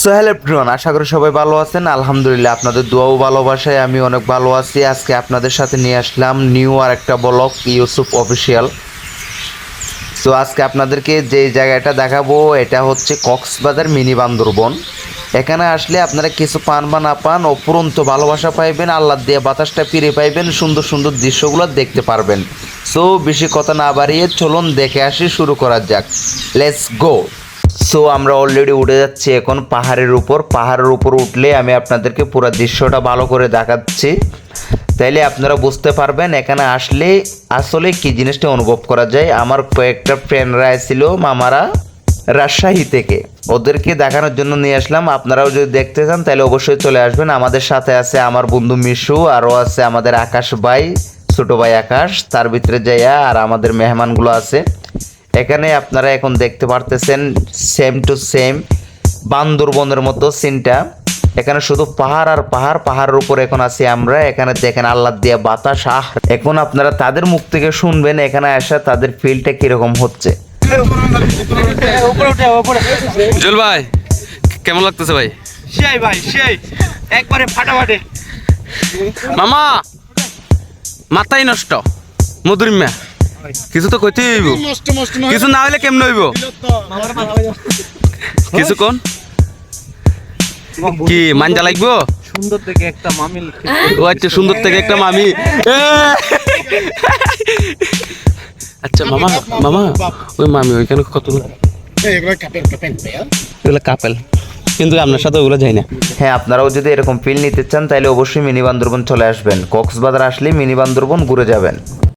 Sohel everyone, আশা করি সবাই ভালো আছেন। আলহামদুলিল্লাহ, আপনাদের দোয়াও ভালোবাসায় আমি অনেক ভালো আছি। আজকে আপনাদের সাথে নিয়ে আসলাম নিউ আর একটা ব্লগ, ইউসুফ অফিসিয়াল। তো আজকে আপনাদেরকে যে জায়গাটা দেখাবো, এটা হচ্ছে কক্সবাজার মিনি বান্দরবন। এখানে আসলে আপনারা কিছু পান বা না পান অপুরন্ত ভালোবাসা পাইবেন আল্লাহ দিয়ে বাতাসটা ফিরে পাইবেন, সুন্দর সুন্দর দৃশ্যগুলো দেখতে পারবেন। সো বেশি কথা না বাড়িয়ে চলুন, দেখে আসি, শুরু করা যাক। লেটস গো সো আমরা অলরেডি উঠে যাচ্ছি এখন পাহাড়ের উপর। পাহাড়ের উপর উঠলে আমি আপনাদেরকে পুরো দৃশ্যটা ভালো করে দেখাচ্ছি। তাইলে আপনারা বুঝতে পারবেন এখানে আসলে আসলে কি জিনিসটা অনুভব করা যায়। আমার কয়েকটা ফ্রেন্ডরা ছিল মামারা রাজশাহী থেকে। ওদেরকে দেখানোর জন্য নিয়ে আসলাম। আপনারাও যদি দেখতে চান তাহলে অবশ্যই চলে আসবেন। আমাদের সাথে আছে আমার বন্ধু মিশু, আরও আছে আমাদের আকাশ ভাই, ছোট ভাই আকাশ, তার ভিতরে যাইয়া আর আমাদের মেহমানগুলো আছে। এখানে আপনারা এখন দেখতে পারতেছেন সেম টু সেম বান্দরবনের মতো সিনটা এখানে শুধু পাহাড় আর পাহাড় পাহাড়ের উপর এখন আছি আমরা। এখানে দেখেন আল্লাহ দিয়া বাতাস আহ! এখন আপনারা তাদের মুখ থেকে শুনবেন এখানে আসা তাদের ফিলটা কীরকম হচ্ছে। জল ভাই কেমন লাগতেছে ভাই? সেই ভাই সেই। একবারে ফাটাফাটে। মামা মাথাই নষ্ট মধুরিমা কিছু তো কইতে হইব। কিছু না হইলে কেমন হইব? কিছু কোন? কি মাঞ্জা লাগবো? সুন্দর দেখে একটা মামিল ও আচ্ছা সুন্দর থেকে একটা মামি। আচ্ছা মামা মামা ওই মামি ওইখানে কত এগুলো কাপেল কিন্তু আপনার সাথে ওগুলো যাই না। হ্যাঁ আপনারাও যদি এরকম ফিল নিতে চান তাহলে অবশ্যই মিনি বান্দরবন চলে আসবেন। কক্সবাজার আসলে মিনি বান্দরবন ঘুরে যাবেন।